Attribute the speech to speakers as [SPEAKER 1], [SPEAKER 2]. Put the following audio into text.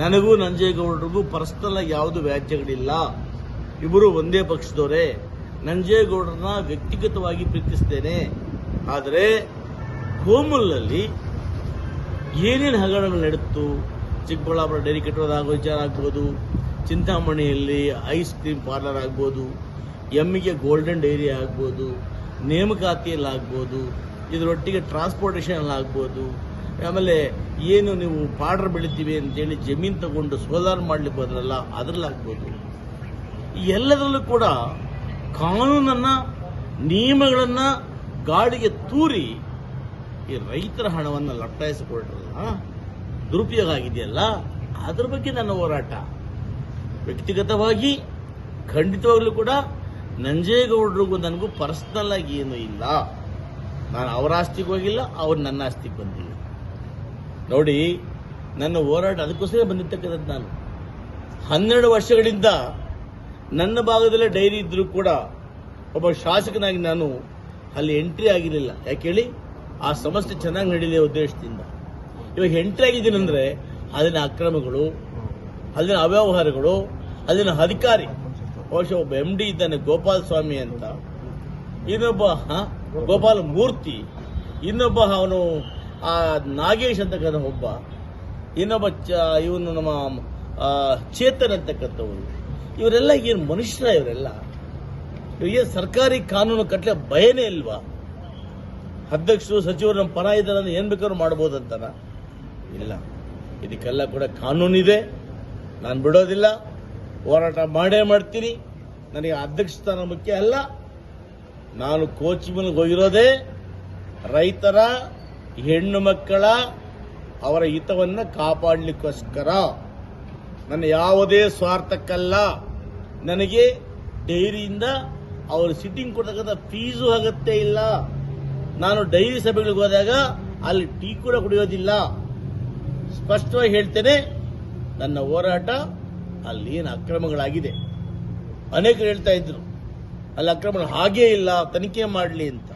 [SPEAKER 1] ನನಗೂ ನಂಜೇಗೌಡರಿಗೂ ಪರ್ಸನಲ್ ಆಗಿ ಯಾವುದು ವ್ಯಾಜ್ಯಗಳಿಲ್ಲ. ಇಬ್ಬರು ಒಂದೇ ಪಕ್ಷದವರೇ. ನಂಜೇಗೌಡರನ್ನ ವ್ಯಕ್ತಿಗತವಾಗಿ ಪ್ರೀತಿಸ್ತೇನೆ. ಆದರೆ ಕೋಮಲ್ನಲ್ಲಿ ಏನೇನು ಹಗರಣಗಳು ನಡೆಯಿತು ಚಿಕ್ಕಬಳ್ಳಾಪುರ ಡೈರಿ ಕಟ್ಟೋದಾಗೋ ವಿಚಾರ ಆಗ್ಬೋದು. ಚಿಂತಾಮಣಿಯಲ್ಲಿ ಐಸ್ ಕ್ರೀಮ್ ಪಾರ್ಲರ್ ಆಗ್ಬೋದು. ಎಮ್ಮಿಗೆ ಗೋಲ್ಡನ್ ಡೈರಿ ಆಗ್ಬೋದು. ನೇಮಕಾತಿಯಲ್ಲಿ ಆಗ್ಬೋದು ಇದರೊಟ್ಟಿಗೆ ಟ್ರಾನ್ಸ್ಪೋರ್ಟೇಷನ್ ಆಗ್ಬೋದು. ಆಮೇಲೆ ಏನು ನೀವು ಪಾಡ್ರ್ ಬೆಳಿತೀವಿ ಅಂತೇಳಿ ಜಮೀನು ತಗೊಂಡು ಸೋಲಾರ್ ಮಾಡ್ಲಿಕ್ಕೆ ಹೋದ್ರಲ್ಲ ಅದರಲ್ಲಾಗ್ಬೋದು ಈ ಎಲ್ಲದರಲ್ಲೂ ಕೂಡ ಕಾನೂನನ್ನು, ನಿಯಮಗಳನ್ನು ಗಾಡಿಗೆ ತೂರಿ ಈ ರೈತರ ಹಣವನ್ನು ಲಟ್ಟಾಯಿಸಿಕೊಳ್ರಲ್ಲ ದುರುಪಯೋಗ ಆಗಿದೆಯಲ್ಲ, ಅದ್ರ ಬಗ್ಗೆ ನನ್ನ ಹೋರಾಟ. ವ್ಯಕ್ತಿಗತವಾಗಿ, ಖಂಡಿತವಾಗ್ಲೂ ಕೂಡ ನಂಜೇಗೌಡರಿಗೂ ನನಗೂ ಪರ್ಸನಲ್ ಆಗಿ ಏನೂ ಇಲ್ಲ. ನಾನು ಅವರ ಆಸ್ತಿಗೆ ಹೋಗಿಲ್ಲ, ಅವ್ರು ನನ್ನ ಆಸ್ತಿಗೆ ಬಂದಿಲ್ಲ. ನೋಡಿ, ನನ್ನ ಹೋರಾಟ ಅದಕ್ಕೋಸ್ಕರ ಬಂದಿರ್ತಕ್ಕಂಥದ್ದು ನಾನು. ಹನ್ನೆರಡು ವರ್ಷಗಳಿಂದ ನನ್ನ ಭಾಗದಲ್ಲೇ ಡೈರಿ ಇದ್ದರೂ ಕೂಡ ಒಬ್ಬ ಶಾಸಕನಾಗಿ ನಾನು ಅಲ್ಲಿ ಎಂಟ್ರಿ ಆಗಿರಲಿಲ್ಲ. ಯಾಕೆ ಹೇಳಿ? ಆ ಸಮಸ್ಯೆ ಚೆನ್ನಾಗಿ ನಡೀಲಿ ಉದ್ದೇಶದಿಂದ. ಇವಾಗ ಎಂಟ್ರಿ ಆಗಿದ್ದೀನಂದ್ರೆ ಅಲ್ಲಿನ ಅಕ್ರಮಗಳು, ಅಲ್ಲಿನ ಅವ್ಯವಹಾರಗಳು, ಅಲ್ಲಿನ ಅಧಿಕಾರಿ, ಬಹುಶಃ ಒಬ್ಬ ಎಂ ಡಿ ಇದ್ದಾನೆ ಗೋಪಾಲ ಸ್ವಾಮಿ ಅಂತ, ಇನ್ನೊಬ್ಬ ಗೋಪಾಲ ಮೂರ್ತಿ ಇನ್ನೊಬ್ಬ ಅವನು ಆ ನಾಗೇಶ್ ಅಂತಕ್ಕಂಥ ಒಬ್ಬ, ಇನ್ನೊಬ್ಬ ಚ, ಇವನು ನಮ್ಮ ಚೇತನ್ ಅಂತಕ್ಕಂಥವ್ರು ಇವರೆಲ್ಲ ಏನು ಮನುಷ್ಯರ ಇವರೆಲ್ಲ? ಇವರಿಗೆ ಸರ್ಕಾರಿ ಕಾನೂನು ಕಟ್ಟಲೆ ಭಯನೇ ಇಲ್ವಾ? ಅಧ್ಯಕ್ಷರು, ಸಚಿವರು ನಮ್ಮ ಪರ ಇದ್ದಾರೆ ಏನು ಬೇಕಾದ್ರೂ ಮಾಡ್ಬೋದಂತಾನ ಇಲ್ಲ. ಇದಕ್ಕೆಲ್ಲ ಕೂಡ ಕಾನೂನಿದೆ. ನಾನು ಬಿಡೋದಿಲ್ಲ. ಹೋರಾಟ ಮಾಡೇ ಮಾಡ್ತೀನಿ. ನನಗೆ ಅಧ್ಯಕ್ಷ ಸ್ಥಾನ ಮುಖ್ಯ ಅಲ್ಲ. ನಾನು ಕೋಚಿಮಲ್ಗೆ ಹೋಗಿರೋದೇ ರೈತರ ಹೆಣ್ಣು ಮಕ್ಕಳ ಅವರ ಹಿತವನ್ನು ಕಾಪಾಡಲಿಕ್ಕೋಸ್ಕರ. ನನ್ನ ಯಾವುದೇ ಸ್ವಾರ್ಥಕ್ಕಲ್ಲ. ನನಗೆ ಡೈರಿಯಿಂದ ಅವರು ಸಿಟ್ಟಿಂಗ್ ಕೊಡ್ತಕ್ಕಂಥ ಫೀಸು ಅಗತ್ಯ ಇಲ್ಲ. ನಾನು ಡೈರಿ ಸಭೆಗಳಿಗೆ ಹೋದಾಗ ಅಲ್ಲಿ ಟೀ ಕೂಡ ಕುಡಿಯೋದಿಲ್ಲ. ಸ್ಪಷ್ಟವಾಗಿ ಹೇಳ್ತೇನೆ, ನನ್ನ ಹೋರಾಟ ಅಲ್ಲಿ ಏನು ಅಕ್ರಮಗಳಾಗಿದೆ. ಅನೇಕರು ಹೇಳ್ತಾ ಇದ್ರು, ಅಲ್ಲಿ ಅಕ್ರಮಗಳು ಹಾಗೇ ಇಲ್ಲ, ತನಿಖೆ ಮಾಡಲಿ ಅಂತ.